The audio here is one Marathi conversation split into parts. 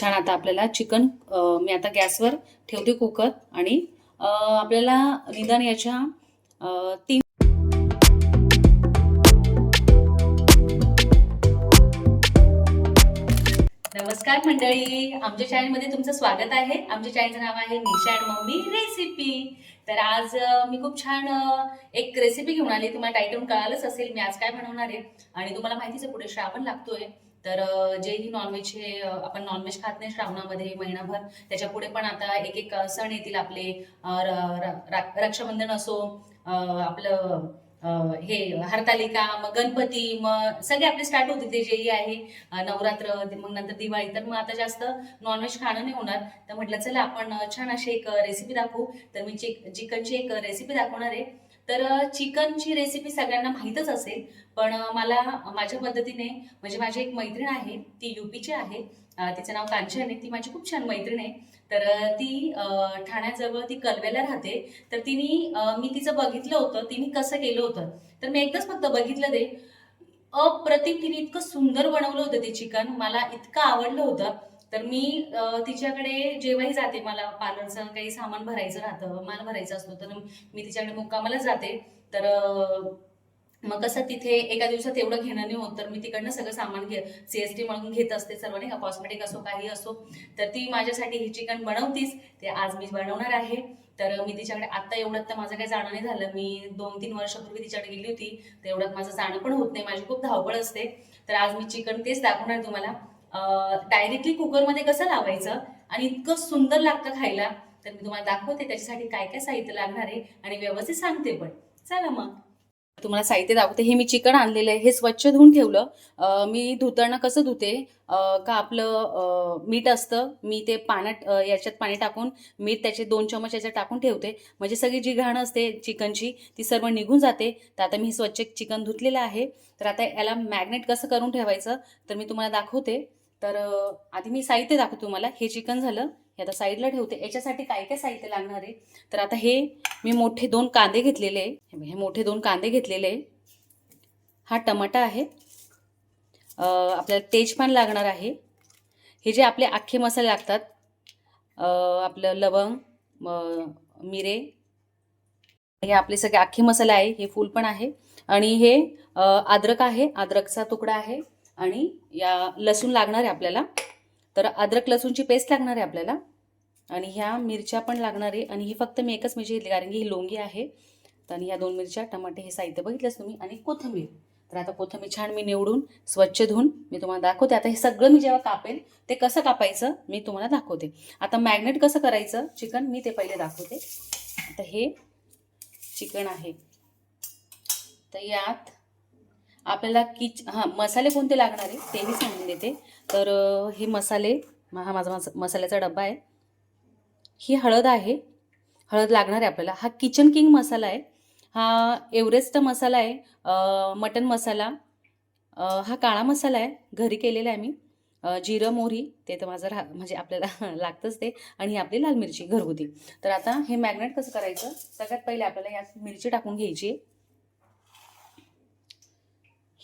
छान आता आपल्याला चिकन मी आता गॅसवर ठेवते कुकर आणि आपल्याला निदान याच्या तीन नमस्कार मंडळी. आमच्या चॅनलमध्ये तुमचं स्वागत आहे. आमच्या चॅनलचं नाव आहे निशा अँड मम्मी रेसिपी तर आज मी खूप छान एक रेसिपी घेऊन आली. तुम्हाला टायटम कळालंच असेल मी आज काय बनवणार आहे. आणि तुम्हाला माहितीच आहे पुढे श्रावण लागतोय. तर जे जेही नॉनव्हेज हे आपण नॉनव्हेज खात नाही श्रावणामध्ये महिनाभर. त्याच्या पुढे पण आता एक एक सण येतील आपले. रक्षाबंधन असो आपलं हे हरतालिका मग गणपती मग सगळे आपले स्टार्ट होते ते जेही आहे. नवरात्र मग नंतर दिवाळी. तर मग आता जास्त नॉनव्हेज खाणं नाही होणार. तर म्हटलं चला आपण छान अशी एक रेसिपी दाखवू. तर मी चिक चिकनची एक रेसिपी दाखवणार आहे. तर चिकनची रेसिपी सगळ्यांना माहीतच असेल पण मला माझ्या पद्धतीने म्हणजे माझी एक मैत्रीण आहे ती युपीची आहे तिचं नाव कांचन आहे ती माझी खूप छान मैत्रीण आहे. तर ती ठाण्याजवळ ती कलव्याला राहते. तर तिने मी तिचं बघितलं होतं तिने कसं केलं होतं. तर मी एकदाच फक्त बघितलं ते. अप्रतिम तिने इतकं सुंदर बनवलं होतं ते चिकन मला इतकं आवडलं होतं. तर मी तिच्याकडे जेव्हाही जाते मला पार्लरचं काही सामान भरायचं राहतं माल भरायचा असतो तर मी तिच्याकडे मुक्कामाला जाते. तर मग कसं तिथे एका दिवसात एवढं घेणं नाही होत तर मी तिकडनं सगळं सामान घे सी एस टी म्हणून घेत असते सर्व नाही का कॉस्मेटिक असो काही असो. तर ती माझ्यासाठी ही चिकन बनवतीच ते आज मी बनवणार आहे. तर मी तिच्याकडे आत्ता एवढं तर माझं काही जाणं नाही झालं. मी दोन तीन वर्षापूर्वी तिच्याकडे गेली होती तर एवढ्यात माझं जाणं पण होत नाही माझी खूप धावपळ असते. तर आज मी चिकन तेच दाखवणार तुम्हाला. डायरेक्टली कुकरमध्ये कसं लावायचं आणि इतकं सुंदर लागतं खायला तर मी तुम्हाला दाखवते त्याच्यासाठी काय काय साहित्य लागणार आहे आणि व्यवस्थित सांगते पण. चला मग. तुम्हाला साहित्य दाखवते. हे मी चिकन आणलेलं आहे. हे स्वच्छ धुवून ठेवलं. मी धुताना कसं धुते? का आपलं मीठ असतं मी ते पाण्यात याच्यात पाणी टाकून मीठ त्याचे दोन चमच याच्यात टाकून ठेवते. म्हणजे सगळी जी घाण असते चिकनची ती सर्व निघून जाते. तर आता मी हे स्वच्छ चिकन धुतलेलं आहे. तर आता याला मॅग्नेट कसं करून ठेवायचं तर मी तुम्हाला दाखवते. तर आधी मी साहित्य दाखवतो तुम्हाला. हे चिकन झालं. हे आता साईडला ठेवते. याच्यासाठी काय काय साहित्य लागणार आहे? तर आता हे मी मोठे दोन कांदे घेतलेले आहे. हे मोठे दोन कांदे घेतलेले आहे. हा टमाटा आहे. आपल्याला तेजपान लागणार आहे. हे जे आपले अख्खे मसाले लागतात आपलं लवंग मिरे हे आपले सगळे अख्खे मसाले आहे. हे फूल पण आहे. आणि हे अद्रक आहे. अद्रकचा तुकडा आहे. आणि या लसूण लागणार आहे आपल्याला. तर अद्रक लसूणची पेस्ट लागणार आहे आपल्याला. आणि ह्या मिरच्या पण लागणार आहे. आणि ही फक्त मी एकच मिरची घेतली कारण की ही लोंगी आहे. तर आणि ह्या दोन मिरच्या टमाटे हे साहित्य बघितलंच तुम्ही. आणि कोथिंबीर. तर आता कोथिंबीर छान मी निवडून स्वच्छ धुवून मी तुम्हाला दाखवते. आता हे सगळं मी जेव्हा कापेल ते कसं कापायचं मी तुम्हाला दाखवते. आता मॅग्नेट कसं करायचं? चिकन मी ते पहिले दाखवते. आता हे चिकन आहे. तर यात आपल्याला किच हां मसाले कोणते लागणार आहे तेही सांगून देते. तर हे मसाले हा माझा मस मसाल्याचा डब्बा आहे. ही हळद आहे. हळद लागणार आहे आपल्याला. हा किचन किंग मसाला आहे. हा एव्हरेस्ट मसाला आहे. मटन मसाला. हा काळा मसाला आहे. घरी केलेला आहे मी. जिरं मोहरी ते तर माझं रा म्हणजे आपल्याला लागतंच ते. आणि ही आपली लाल मिरची घरगुती. तर आता हे मॅग्नेट कसं करायचं? सगळ्यात पहिले आपल्याला यात मिरची टाकून घ्यायची आहे.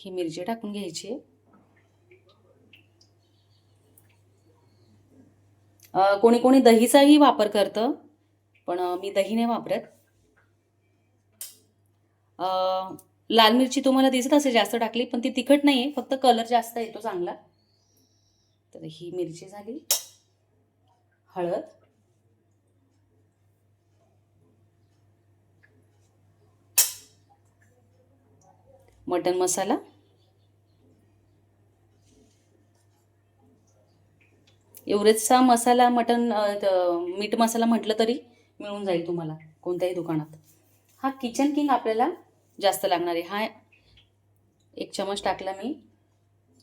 ही मिरची टाकून घ्यायची. आहे कोणी कोणी दहीचाही वापर करतं पण मी दही नाही वापरत. लाल मिरची तुम्हाला दिसत असेल जास्त टाकली पण ती तिखट नाही आहे फक्त कलर जास्त येतो चांगला. तर ही मिरची झाली. हळद. मटन मसाला. एवढेचसा मसाला मटन मीठ मसाला म्हटलं तरी मिळून जाईल तुम्हाला कोणत्याही दुकानात. हा किचन किंग आपल्याला जास्त लागणार आहे. हा एक चमच टाकला मी.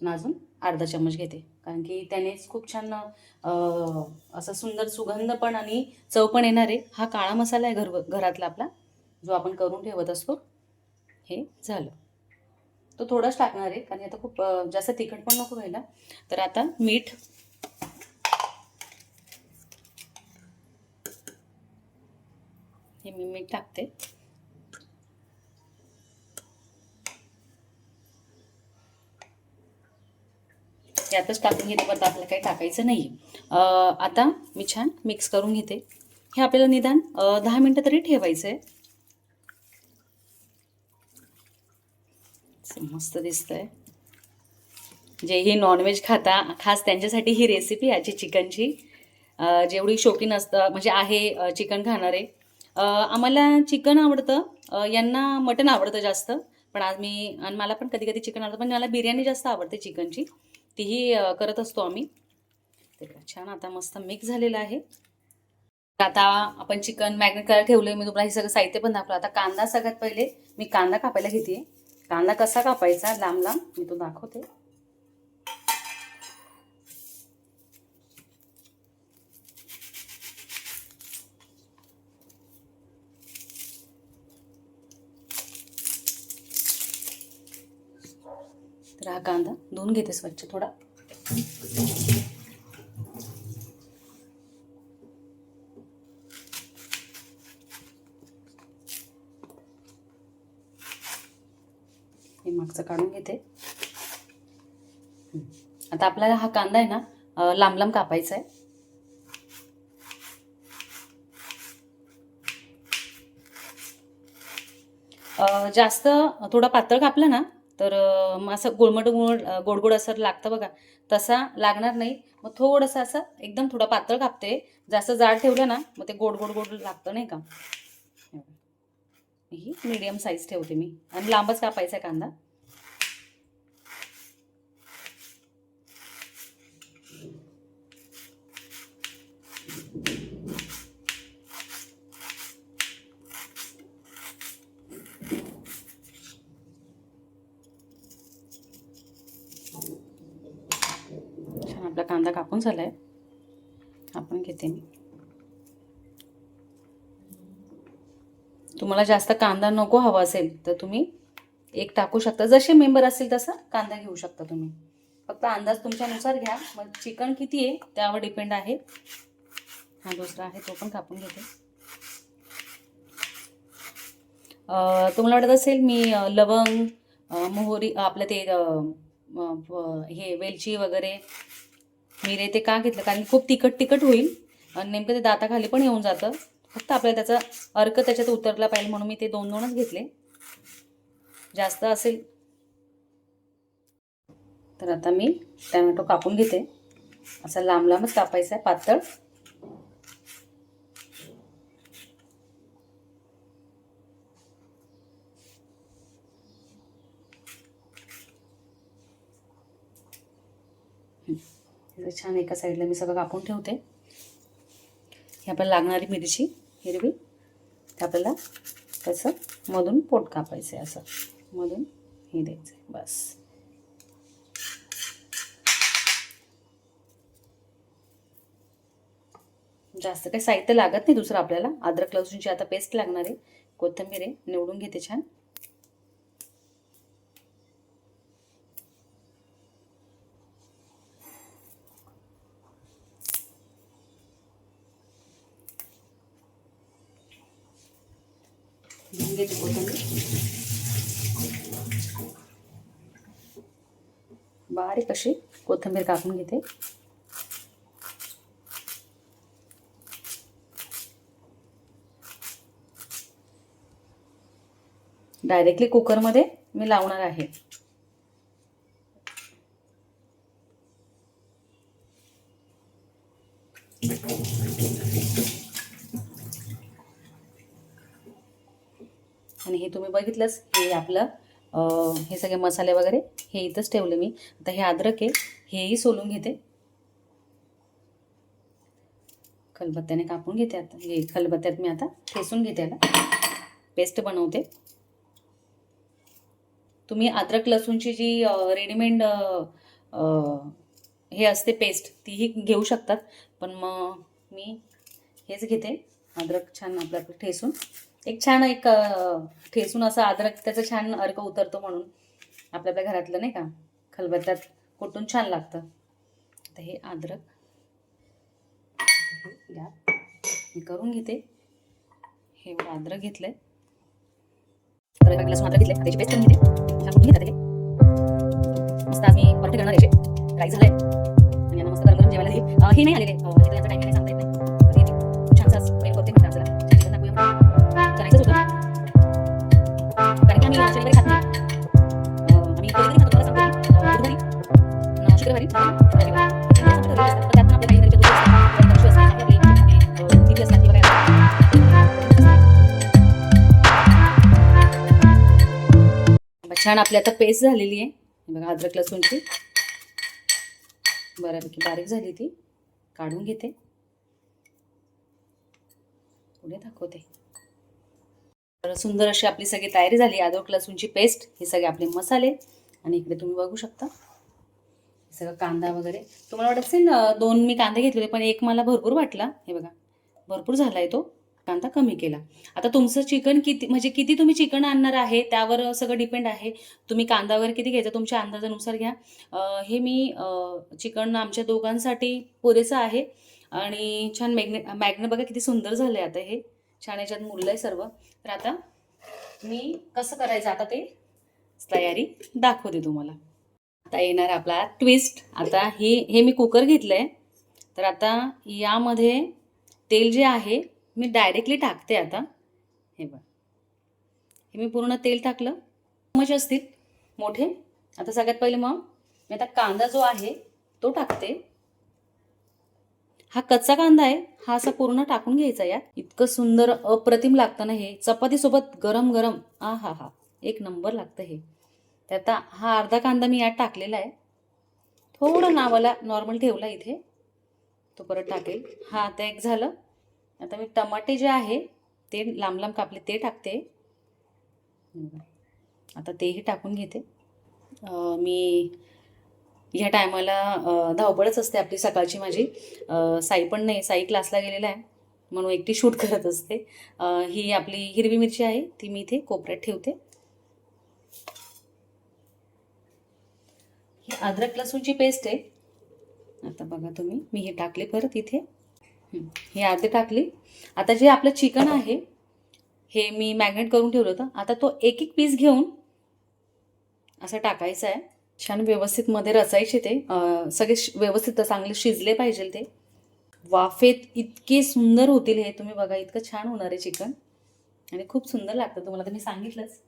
अजून अर्धा चमच घेते. कारण की त्यानेच खूप छान असं सुंदर सुगंध पण आणि चव पण येणार आहे. हा काळा मसाला आहे घर घरातला आपला जो आपण करून ठेवत असतो. हे झालं. तो थोडाच टाकणार आहे. कारण आता खूप जास्त तिखट पण नको व्हायला. तर आता मीठ हे मी मीठ टाकते. यातच टाकून घेते परत आपल्याला काही टाकायचं नाही आता मी छान मिक्स करून घेते. हे आपल्याला निदान दहा मिनटं तरी ठेवायचं आहे मस्त दिसतंय. जे ही नॉनव्हेज खाता खास त्यांच्यासाठी ही रेसिपी याची चिकनची जेवढी शौकीन असतं म्हणजे आहे चिकन खाणारे आम्हाला चिकन आवडतं. यांना मटण आवडतं जास्त. पण आज मी आणि मला पण कधी कधी चिकन आवडतं पण मला बिर्याणी जास्त आवडते चिकनची. तीही करत असतो आम्ही. ते छान आता मस्त मिक्स झालेलं आहे. आता आपण चिकन मॅग्नेट करायला ठेवलं मी तुम्हाला हे सगळं साहित्य पण दाखवलं. आता कांदा सगळ्यात पहिले मी कांदा कापायला घेते. कांदा कसा कापायचा? लांब लांब मी तो दाखवते. तर हा कांदा धुवून घेते स्वच्छ थोडा. हे मागचं काढून घेते. आता आपल्याला हा कांदा आहे ना लांब लांब कापायचा आहे. जास्त थोडा पातळ कापला ना तर मग असं गुळमट गुळ गोड गोड असं लागतं बघा. तसा लागणार नाही. मग थोडंसं असं एकदम थोडा पातळ कापते. जास्त जाड ठेवलं ना मग ते गोड गोड गोड लागतं नाही का? ही मीडियम साईज ठेवते मी. आणि लांबच कापायचा आहे कांदा छान आपला कांदा कापून झालाय. आपण घेते मी. तुम्हाला जास्त कांदा नको हवा असेल तर तुम्ही एक टाकू शकता. जसे मेंबर असेल तसा कांदा घेऊ शकता तुम्ही. फक्त अंदाज तुमच्यानुसार घ्या. मग चिकन किती आहे त्यावर डिपेंड आहे. हा दुसरा आहे तो पण कापून घेते. तुम्हाला वाटत असेल मी लवंग मोहरी आपलं ते हे वेलची वगैरे मिरे ते का घेतलं? कारण खूप तिखट तिखट होईल. आणि नेमकं ते दाताखाली पण येऊन जातं. फक्त आपल्याला त्याचा अर्क त्याच्यात उतरला पाहिजे म्हणून मी ते दोन दोनच घेतले. जास्त असेल. तर आता मी टॅमॅटो कापून घेते. असा लांब लांबच कापायचा आहे पातळ. छान एका साईडला मी सगळं कापून ठेवते. ही आपल्याला लागणारी मिरची हिरवी. ते आपल्याला त्याचं मधून पोट कापायचं आहे असं. मधून हे द्यायचं आहे बस. जास्त काही साहित्य लागत नाही दुसरं आपल्याला. अद्रक लसूणची आता पेस्ट लागणार आहे. कोथिंबीर आहे. निवडून घेते छान. घेते कोथिंबीर. बारीक अशी कोथिंबीर कापून घेते. डायरेक्टली कुकरमध्ये मी लावणार आहे आणि हे तुम्ही बघितलंच हे आपलं हे सगळे मसाले वगैरे हे इथंच ठेवले मी. आता हे अद्रक आहे हेही सोलून घेते. खलबत्त्याने कापून घेते आता. हे खलबत्त्यात मी आता ठेसून घेते याला. पेस्ट बनवते. तुम्ही अद्रक लसूणची जी रेडीमेड हे असते पेस्ट तीही घेऊ शकतात. पण मग मी हेच घेते. अद्रक छान आपल्याकडे ठेसून एक छान एक ठेसून असं अद्रक त्याचा छान अर्क उतरतो म्हणून. आपल्या आपल्या घरातलं नाही का? खलबत्त्यात कुटून छान लागतं. तर हे अद्रक. हे घ्या. मी करून घेते. हे एवढं अद्रक घेतलंय. तर एका ग्लास अद्रक घेतले त्याची पेस्ट करून घेते. छान कुटून घेतात हे मस्त आम्ही परत करणार याचे राईस झालंय. आणि मस्त गरम गरम जेवायला हे नाही आलेले. अं, छान आपली आता पेस्ट झालेली आहे. बघा अद्रक लसूणची. बऱ्यापैकी बारीक झाली ती. काढून घेते. पुढे दाखवते. तर सुंदर अशी आपली सगळी तयारी झाली. अद्रक लसूणची पेस्ट हे सगळे आपले मसाले. आणि इकडे तुम्ही बघू शकता. सगळं कांदा वगैरे. तुम्हाला वाटत असेल दोन मी कांदे घेतले होते पण एक मला भरपूर वाटला. हे बघा भरपूर झाला आहे तो कांदा कमी केला. आता तुमचं चिकन किती म्हणजे किती तुम्ही चिकन आणणार आहे त्यावर सगळं डिपेंड आहे. तुम्ही कांदा वगैरे किती घ्यायचा तुमच्या अंदाजानुसार घ्या. हे मी चिकन आमच्या दोघांसाठी पुरेसं आहे. आणि छान मॅग्ने मॅग्ने बघा किती सुंदर झालं आहे आता हे. छान याच्यात मुरलं आहे सर्व. तर आता मी कसं करायचं आता ते तयारी दाखवते तुम्हाला. आता येणार आपला ट्विस्ट आता हे हे मी कुकर घेतलं आहे तर आता यामध्ये तेल जे आहे मी डायरेक्टली टाकते आता. हे बघ. हे मी पूर्ण तेल टाकलं. चमच असतील मोठे. आता सगळ्यात पहिले मग मी आता कांदा जो आहे तो टाकते. हा कच्चा कांदा आहे हा असा पूर्ण टाकून घ्यायचा यात. इतकं सुंदर अप्रतिम लागतं ना हे. चपातीसोबत गरम गरम आ हा हा एक नंबर लागतं हे. तर आता हा अर्धा कांदा मी यात टाकलेला आहे. थोडं नावाला नॉर्मल ठेवला इथे. तो परत टाकेल. हा आता एक झालं. आता मी टमाटे जे आहे ते लांब लांब कापले ते टाकते. आता तेही टाकून घेते. मी ह्या टायमाला धावपळच असते आपली सकाळची माझी. साई पण नाही साई क्लासला गेलेला आहे. म्हणून एकटी शूट करत असते. ही आपली हिरवी मिरची आहे ती मी इथे कोपऱ्यात ठेवते. अद्रक लसूणची पेस्ट आहे. आता बघा तुम्ही मी हे टाकले परत इथे. हे अर्धे टाकले. आता जे आपलं चिकन आहे हे मी मॅग्नेट करून ठेवलं होतं. आता तो एक एक पीस घेऊन असं टाकायचं आहे. छान व्यवस्थित मध्ये रचायचे ते. सगळे शि- व्यवस्थित चांगले शिजले पाहिजे ते. वाफेत इतके सुंदर होतील हे. तुम्ही बघा इतकं छान होणार आहे चिकन. आणि खूप सुंदर लागतं. तुम्हाला तर मी सांगितलंच.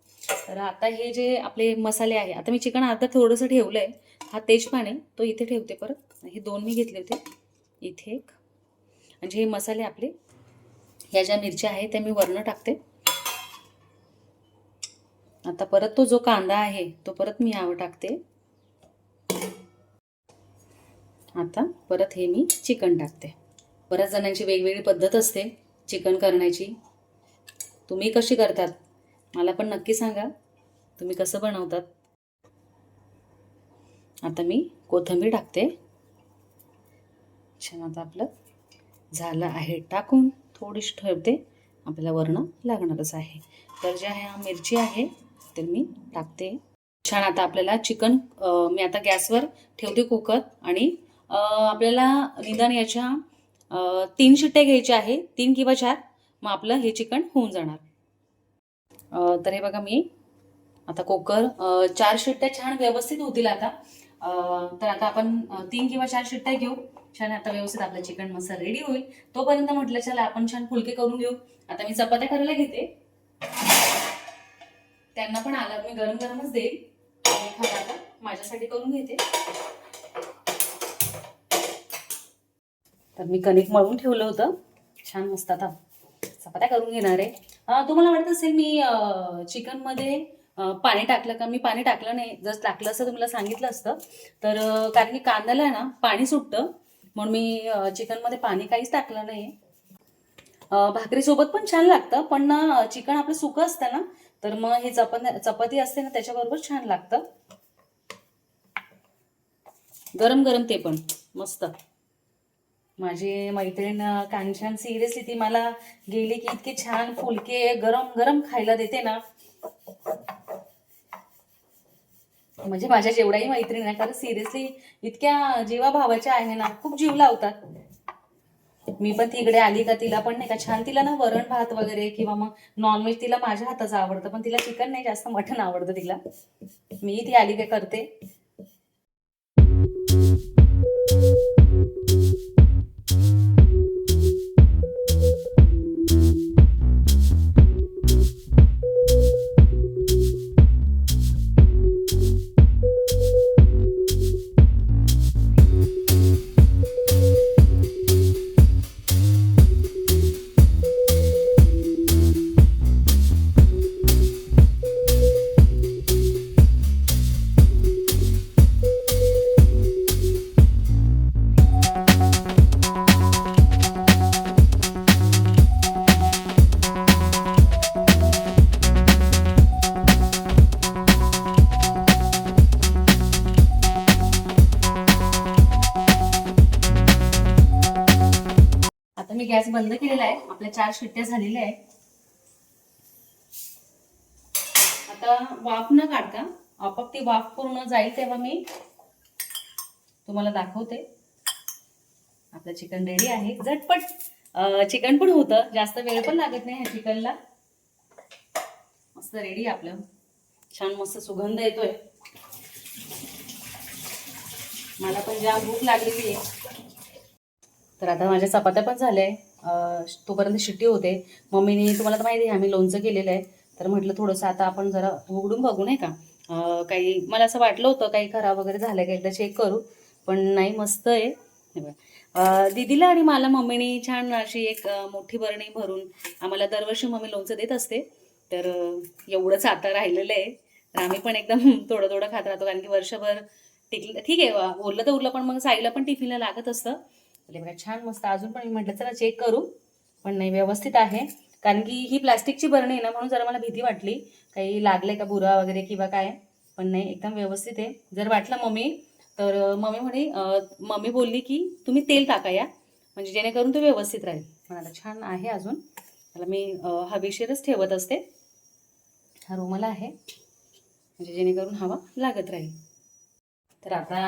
तर आता हे जे आपले मसाले आहे आता मी चिकन अर्धा थोडंसं ठेवलं आहे हा तेजपान आहे. तो इथे ठेवते परत. हे दोन मी घेतले होते. इथे एक. म्हणजे हे मसाले आपले ह्या ज्या मिरच्या आहेत त्या मी वरनं टाकते. आता परत तो जो कांदा आहे तो परत मी यावर टाकते. आता परत हे मी चिकन टाकते. बऱ्याच जणांची वेगवेगळी पद्धत असते चिकन करण्याची. तुम्ही कशी करतात? मला पण नक्की सांगा. तुम्ही कसं बनवतात? आता मी कोथिंबीर टाकते. छान आता आपलं झालं आहे. टाकून थोडीशी ठेवते. आपल्याला वरणं लागणारच आहे. तर जे आहे हा मिरची आहे तर मी टाकते. छान आता आपल्याला चिकन मी आता गॅसवर ठेवते कुकर आणि आपल्याला निदान याच्या तीन शिट्ट्या घ्यायच्या आहे. तीन किंवा चार. मग आपलं हे चिकन होऊन जाणार. तर हे बघा मी आता कुकर चार शिट्ट्या छान व्यवस्थित होतील आता. तर आता आपण तीन किंवा चार शिट्ट्या घेऊ. छान आता व्यवस्थित आपलं चिकन मसाला रेडी होईल. तोपर्यंत म्हटलं चला आपण छान फुलके करून घेऊ. आता मी चपात्या करायला घेते. त्यांना पण आला मी गरम गरमच देईल आता माझ्यासाठी करून घेते. तर मी कणिक मळून ठेवलं होतं. छान मस्त आता चपात्या करून घेणार आहे. तुम्हाला वाटत असेल मी चिकनमध्ये पाणी टाकलं का? मी पाणी टाकलं नाही. जर टाकलं असतं तुम्हाला सांगितलं असतं. तर कारण की कांद्याला आहे ना पाणी सुटतं. म्हणून मी चिकनमध्ये पाणी काहीच टाकलं नाही. भाकरीसोबत पण छान लागतं पण ना चिकन आपलं सुकं असतं ना तर मग हे चपाती चपाती असते ना त्याच्याबरोबर छान लागतं. गरम गरम ते पण. मस्त. माझी मैत्रीण अं, कांचन सिरियसली ती मला गेली की इतके छान फुलके गरम गरम खायला देते ना. म्हणजे माझ्या जेवढ्याही मैत्रीण आहे कारण सिरियसली इतक्या जीवा भावाच्या आहे ना खूप जीव लावतात. मी पण तिकडे आली का तिला पण नाही का छान तिला ना वरण भात वगैरे किंवा मग नॉनव्हेज तिला माझ्या हाताचं आवडतं पण तिला चिकन नाही जास्त मटण आवडतं तिला. मी ती आली काय करते. बंद केलेला आहे. आपल्या चार शिट्ट्या झालेल्या आहे आता वाफ न काढता आपाप ती वाफ पूर्ण जाईल तेव्हा मी तुम्हाला दाखवते. आपलं चिकन रेडी आहे. झटपट चिकन पण होतं. जास्त वेळ पण लागत नाही ह्या चिकनला. मस्त रेडी आपलं. छान मस्त सुगंध येतोय. मला पण जाम भूक लागलेली आहे. तर आता माझ्या चपात्या पण झाल्या आहे. तोपर्यंत शिट्टी होते. मम्मीने तुम्हाला तर माहिती आहे आम्ही लोणचं केलेलं आहे. तर म्हटलं थोडंसं आता आपण जरा उघडून बघू नाही का? काही मला असं वाटलं होतं काही खराब वगैरे झालं का एकदा चेक करू. पण नाही मस्त आहे. दिदीला दीदीला आणि मला मम्मीने छान अशी एक मोठी बरणी भरून आम्हाला दरवर्षी मम्मी लोणचं देत असते. तर एवढंच आता राहिलेलं आहे. तर आम्ही पण एकदम थोडं थोडं खात राहतो. कारण की वर्षभर टिकलं ठीक आहे ओरलं उरलं तर उरलं पण मग साईला पण टिफिनला लागत असतं. म्हणजे बघा छान मस्त. अजून पण मी म्हटलं चला चेक करू. पण नाही व्यवस्थित आहे. कारण की ही प्लास्टिकची बरणी आहे ना म्हणून जरा मला भीती वाटली. काही लागले का बुरा वगैरे किंवा काय? पण नाही एकदम व्यवस्थित आहे. जर वाटलं मम्मी तर मम्मी म्हणे मम्मी बोलली की तुम्ही तेल टाका या. म्हणजे जेणेकरून तो व्यवस्थित राहील. पण आता छान आहे अजून. त्याला मी हवेशीरच ठेवत असते. हा रुमाल आहे. म्हणजे जेणेकरून हवा लागत राहील. तर आता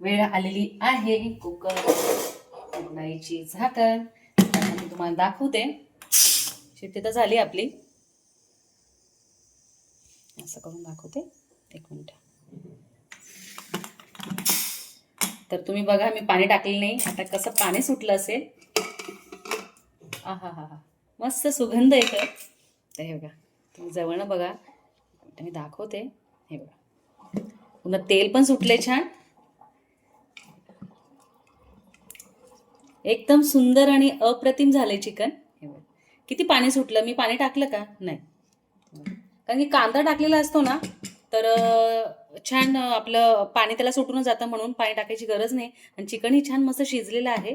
वेळ आलेली आहे कुकर उघडायची झाकण. मी तुम्हाला दाखवते. शिट्टी तर झाली आपली. असं करून दाखवते. एक मिनिट. तर तुम्ही बघा मी पाणी टाकलेलं नाही. आता कसं पाणी सुटलं असेल. आहा हा हा हा मस्त सुगंध आहे तर हे बघा तुम्ही जवळनं बघा. मी दाखवते. हे बघा. पुन्हा तेल पण सुटले छान. एकदम सुंदर आणि अप्रतिम झाले चिकन. किती पाणी सुटलं? मी पाणी टाकलं का? नाही. कारण की कांदा टाकलेला असतो ना तर छान आपलं पाणी त्याला सुटूनच जातं म्हणून पाणी टाकायची गरज नाही. आणि चिकनही छान मस्त शिजलेलं आहे.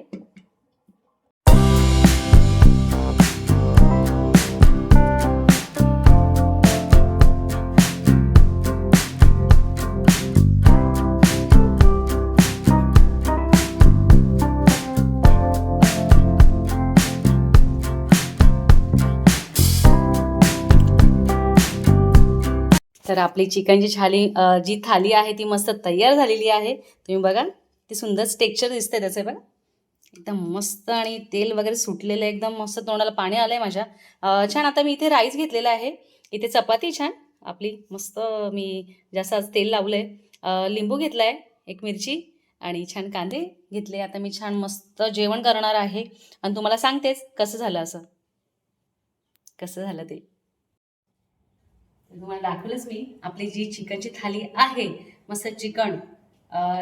तर आपली चिकनची छाली जी थाली आहे ती मस्त तयार झालेली आहे. तुम्ही बघा ती सुंदर टेक्स्चर दिसते त्याचे बघा. एकदम मस्त आणि तेल वगैरे सुटलेलं आहे एकदम मस्त तोंडाला पाणी आलं आहे माझ्या छान आता मी इथे राईस घेतलेला आहे. इथे चपाती छान आपली मस्त मी जास्त आज तेल लावलं आहे लिंबू घेतला आहे एक मिरची आणि छान कांदे घेतले. आता मी छान मस्त जेवण करणार आहे. आणि तुम्हाला सांगतेच कसं झालं असं. कसं झालं ते? तुम्हाला दाखवलंच मी. आपली जी चिकनची थाली आहे मस्त चिकन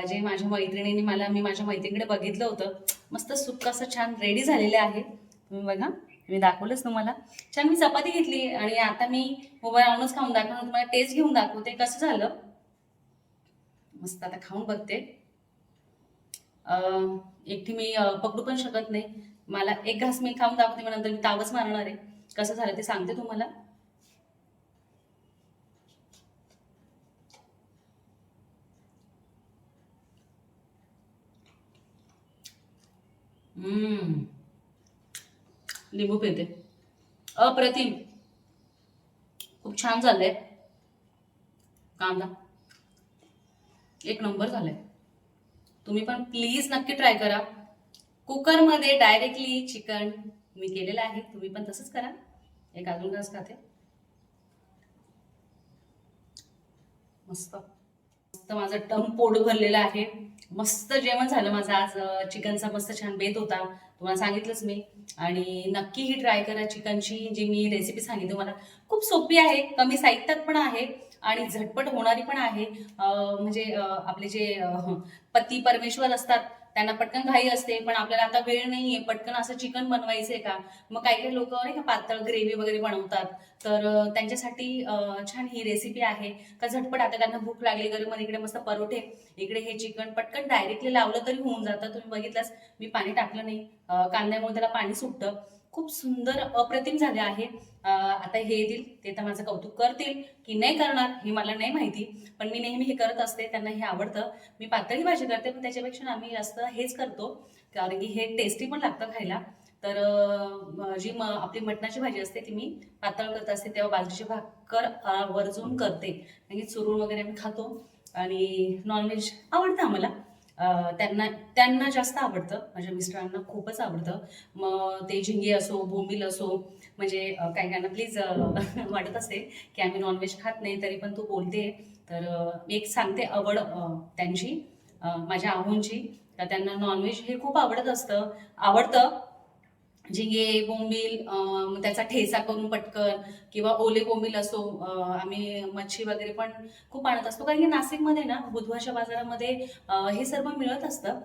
जे माझ्या मैत्रिणीने मला मी माझ्या मैत्रिणीकडे बघितलं होतं. मस्त सुक्क असं छान रेडी झालेलं आहे. तुम्ही बघा मी दाखवलंच तुम्हाला. छान मी चपाती घेतली आणि आता मी मोबाईल आणूनच खाऊन दाखवून तुम्हाला टेस्ट घेऊन दाखवते कसं झालं. मस्त आता खाऊन बघते. एकटी मी पकडू पण शकत नाही. मला एक घास मी खाऊन दाखवते मग नंतर मी तावच मारणार आहे. कसं झालं ते सांगते तुम्हाला. लिंबू पिते अप्रतिम. खूप छान झालंय. कांदा. एक नंबर झालाय. तुम्ही पण प्लीज नक्की ट्राय करा. कुकरमध्ये डायरेक्टली चिकन मी केलेलं आहे. तुम्ही पण तसंच करा. एक अजून घास खाते. मस्त मस्त. मस्त माझं टम पोट भरलेलं आहे. मस्त जेवण झालं माझं आज. चिकनचा मस्त छान बेत होता. तुम्हाला सांगितलंच मी. आणि नक्की ही ट्राय करा चिकनची जी मी रेसिपी सांगितली मला खूप सोपी आहे कमी साहित्यात पण आहे आणि झटपट होणारी पण आहे. म्हणजे आपले जे पती परमेश्वर असतात त्यांना पटकन घाई असते पण आपल्याला आता वेळ नाहीये. पटकन असं चिकन बनवायचंय का? मग काही काही लोक नाही का पातळ ग्रेव्ही वगैरे बनवतात. तर त्यांच्यासाठी छान ही रेसिपी आहे. का झटपट आता त्यांना भूक लागली गरम इकडे मस्त परोठे इकडे हे चिकन पटकन डायरेक्टली लावलं तरी होऊन जातं. तुम्ही बघितलंच मी पाणी टाकलं नाही. कांद्यामुळे त्याला पाणी सुटतं. खूप सुंदर अप्रतिम झाले आहे. आता हे येतील ते तर माझं कौतुक करतील की नाही करणार हे मला नाही माहिती पण मी नेहमी हे करत असते त्यांना हे आवडतं. मी पातळी भाजी करते पण त्याच्यापेक्षा आम्ही जास्त हेच करतो कारण की हे टेस्टी पण लागतं खायला. तर जी म आपली मटणाची भाजी असते ती मी पातळ करत असते तेव्हा बाजरीची भाकर वरजून करते. कारण चुरून वगैरे आम्ही खातो. आणि नॉनव्हेज आवडतं आम्हाला. त्यांना त्यांना जास्त आवडतं. माझ्या मिस्टरांना खूपच आवडतं. मग ते झिंगे असो बोंबील असो म्हणजे काही काही काहींना प्लीज वाटत असते की आम्ही नॉनव्हेज खात नाही तरी पण तू बोलते. तर मी एक सांगते आवड त्यांची माझ्या आहोंची. तर त्यांना नॉनव्हेज हे खूप आवडत असतं. आवडतं झिंगे बोंबील त्याचा ठेचा करून पटकन किंवा ओले बोंबील असो आम्ही मच्छी वगैरे पण खूप आणत असतो. कारण की नाशिकमध्ये ना बुधवारच्या बाजारामध्ये हे सर्व मिळत असतं.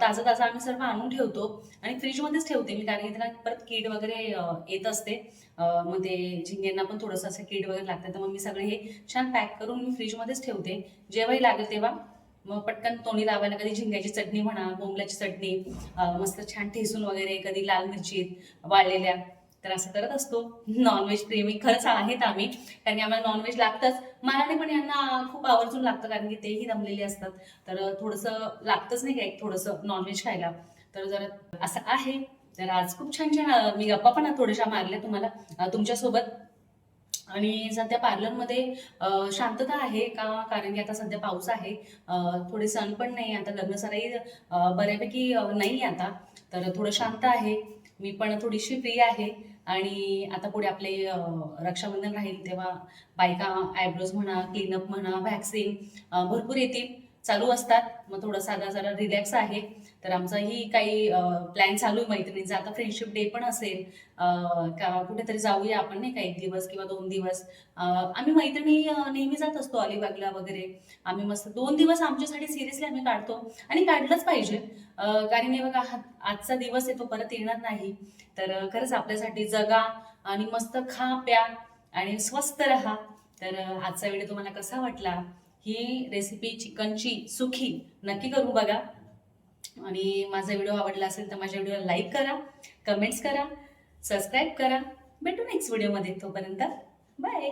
ताजं ताजं आम्ही सर्व आणून ठेवतो आणि फ्रीजमध्येच ठेवते मी कारण की त्याला परत कीड वगैरे येत असते. मग ते झिंगेंना पण थोडंसं असं कीड वगैरे लागतं. तर मग मी सगळे हे छान पॅक करून मी फ्रीजमध्येच ठेवते. जेव्हाही लागेल तेव्हा मग पटकन तोंडी लावायला कधी झिंग्याची चटणी म्हणा बोंबल्याची चटणी मस्त छान ठेसून वगैरे कधी लाल मिरची वाळलेल्या तर असं करत असतो. नॉनव्हेज प्रेमी खरंच आहेत आम्ही कारण की आम्हाला नॉनव्हेज लागतंच. मराठी पण यांना खूप आवर्जून लागतं कारण की तेही दमलेले असतात. तर थोडंसं लागतंच नाही का एक थोडंसं नॉनव्हेज खायला. तर जरा असं आहे. तर आज खूप छान छान मी गप्पा पण थोड्याशा मारल्या तुम्हाला. तुमच्यासोबत आणि सध्या पार्लरमध्ये शांतता आहे का? कारण की आता सध्या पाऊस आहे. थोडे सण पण नाही आता लग्नसराई बऱ्यापैकी नाही आता. तर थोडं शांत आहे. मी पण थोडीशी फ्री आहे. आणि आता पुढे आपले रक्षाबंधन राहील तेव्हा बायका आयब्रोज म्हणा क्लीनअप म्हणा व्हॅक्सिन भरपूर येतील. चालू असतात. मग थोडं साधा जरा रिलॅक्स आहे. तर आमचाही काही प्लॅन चालू आहे मैत्रिणींचा. आता फ्रेंडशिप डे पण असेल. का कुठेतरी जाऊया आपण नाही का एक दिवस किंवा दोन दिवस. आम्ही मैत्रिणी नेहमी जात असतो अलिबागला वगैरे. आम्ही मस्त दोन दिवस आमच्यासाठी सिरियसली आम्ही काढतो. आणि काढलंच पाहिजे. कारण हे बघा आजचा दिवस आहे तो परत येणार नाही. तर खरंच आपल्यासाठी जगा आणि मस्त खा प्या आणि स्वस्त राहा. तर आजचा व्हिडिओ तुम्हाला कसा वाटला? ही रेसिपी चिकनची सुखी नक्की करू बघा. आणि माझा व्हिडिओ आवडला असेल तर माझ्या व्हिडिओला लाईक करा कमेंट्स करा सबस्क्राईब करा. भेटू नेक्स्ट व्हिडिओमध्ये तोपर्यंत. बाय